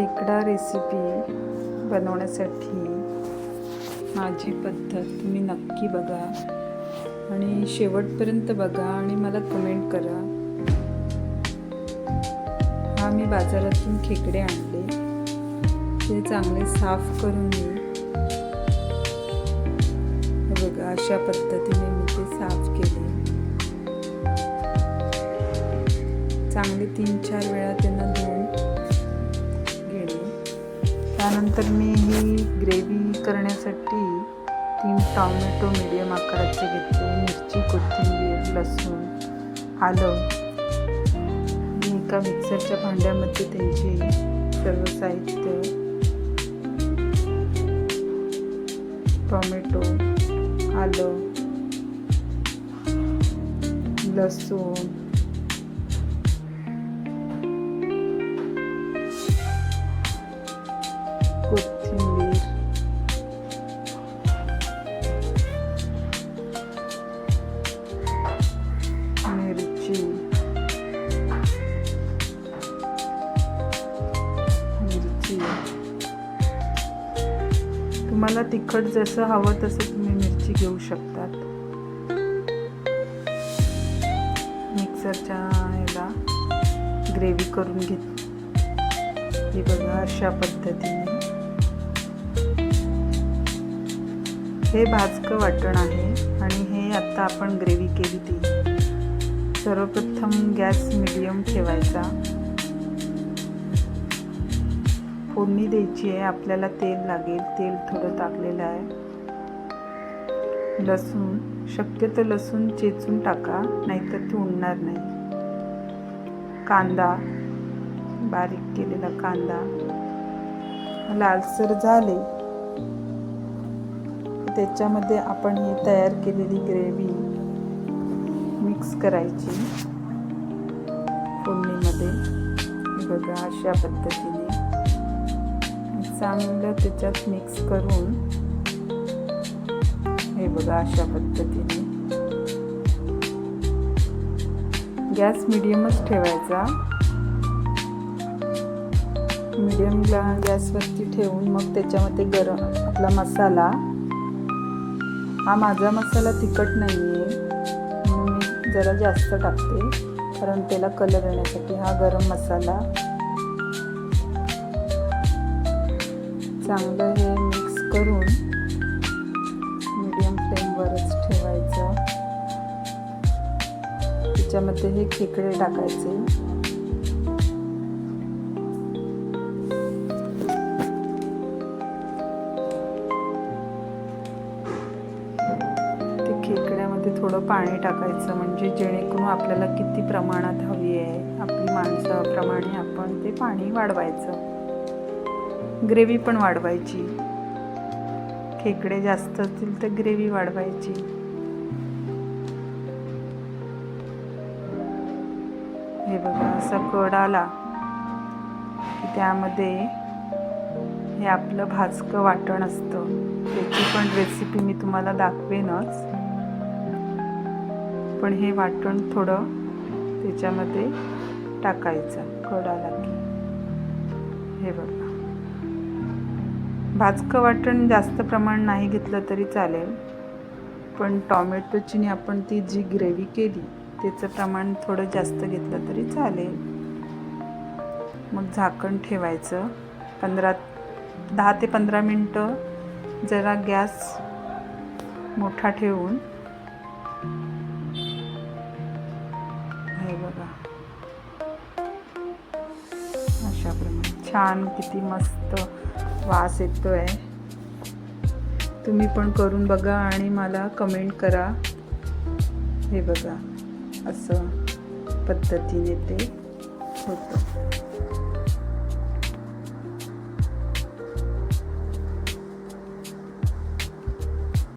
खेकडा रेसिपी बनवण्यासाठी माझी पद्धत तुम्ही नक्की बघा. आणि शेवटपर्यंत बघा आणि मला कमेंट करा. हा मी बाजारातून खेकडे आणले. ते चांगले साफ करून मी बघा अशा पद्धतीने मी ते साफ केले. चांगले तीन चार वेळा त्यांना धुवून त्यानंतर मी ही ग्रेव्ही करण्यासाठी तीन टॉमॅटो मिडियम आकाराचे घेतले. मिरची कोथिंबीर लसूण आलं. मी एका मिक्सरच्या भांड्यामध्ये त्यांचे सर्व साहित्य टॉमॅटो आलं लसूण तुम्हाला तिखट जसं हवं तसं तुम्ही मिरची घेऊ शकतात. मिक्सरच्या ह्याला ग्रेव्ही करून घेत ही बघा अशा पद्धतीने. हे भाजकं वाटण आहे आणि हे आत्ता आपण ग्रेव्ही केली ती. सर्वप्रथम गॅस मिडियम ठेवायचा. फोडणी द्यायची आहे आपल्याला तेल लागेल तेल थोडं टाकलेलं आहे. लसूण शक्यतो लसूण चेचून टाका नाहीतर ते उडणार नाही. कांदा बारीक केलेला कांदा. लालसर झाले. त्याच्यामध्ये आपण ही तयार केलेली ग्रेव्ही मिक्स करायची. फोडणीमध्ये. बघा अशा पद्धतीने. चांगलं त्याच्यात मिक्स करून हे बघा अशा पद्धतीने. गॅस मिडियमच ठेवायचा. मिडियमला गॅसवरती ठेवून मग त्याच्यामध्ये गरम आपला मसाला. हा माझा मसाला तिखट नाही आहे म्हणून मी जरा जास्त टाकते. कारण त्याला कलर येण्यासाठी हा गरम मसाला चांगलं हे मिक्स करून मीडियम फ्लेमवरच ठेवायचं. त्याच्यामध्ये हे खेकडे टाकायचे. ते खेकड्यामध्ये थोडं पाणी टाकायचं म्हणजे जेणेकरून आपल्याला किती प्रमाणात हवी आहे आपली माणसाप्रमाणे आपण ते पाणी वाढवायचं. ग्रेव्ही पण वाढवायची. खेकडे जास्त असतील तर ग्रेव्ही वाढवायची. हे बघा असं कड आला की त्यामध्ये हे आपलं भाजकं वाटण असतं. त्याची पण रेसिपी मी तुम्हाला दाखवेनच. पण हे वाटण थोडं त्याच्यामध्ये टाकायचं. कड आला की. हे बघा. भाजकं वाटण जास्त प्रमाण नाही घेतलं तरी चालेल. पण टॉमॅटोची आपण ती जी ग्रेव्ही केली त्याचं प्रमाण थोडं जास्त घेतलं तरी चालेल. मग झाकण ठेवायचं. पंधरा दहा ते पंधरा मिनटं जरा गॅस मोठा ठेवून. हे बघा. अशाप्रमाणे. छान किती मस्त वास येतो आहे तुम्ही पण करून बघा आणि मला कमेंट करा. हे बघा असं पद्धतीने ते होतं.